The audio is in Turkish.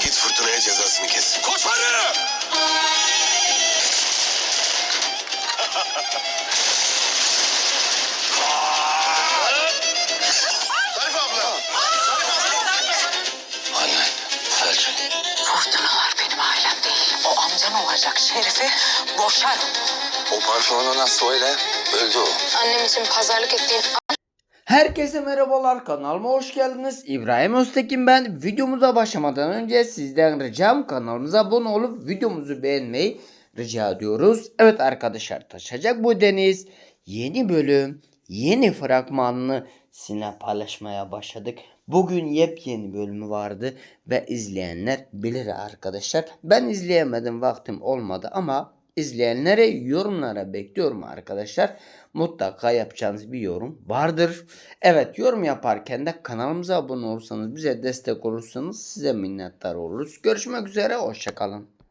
Git fırtınaya cezasını kes. Koş hadi! Zarif abla. Anne, felç. Fırtınalar benim ailem değil. O amcan olacak Şerif'i boşarım. O parfümünü ona söyle, öldü o. Annem için pazarlık ettiğin Herkese merhabalar kanalıma hoş geldiniz. İbrahim Öztekin ben. Videomuza başlamadan önce sizden ricam kanalımıza abone olup videomuzu beğenmeyi rica ediyoruz. Evet arkadaşlar taşacak bu deniz yeni bölüm yeni fragmanını sizinle paylaşmaya başladık. Bugün yepyeni bölümü vardı ve izleyenler bilir arkadaşlar. Ben izleyemedim vaktim olmadı ama izleyenlere yorumlara bekliyorum arkadaşlar. Mutlaka yapacağınız bir yorum vardır. Evet yorum yaparken de kanalımıza abone olursanız bize destek olursanız size minnettar oluruz. Görüşmek üzere hoşçakalın.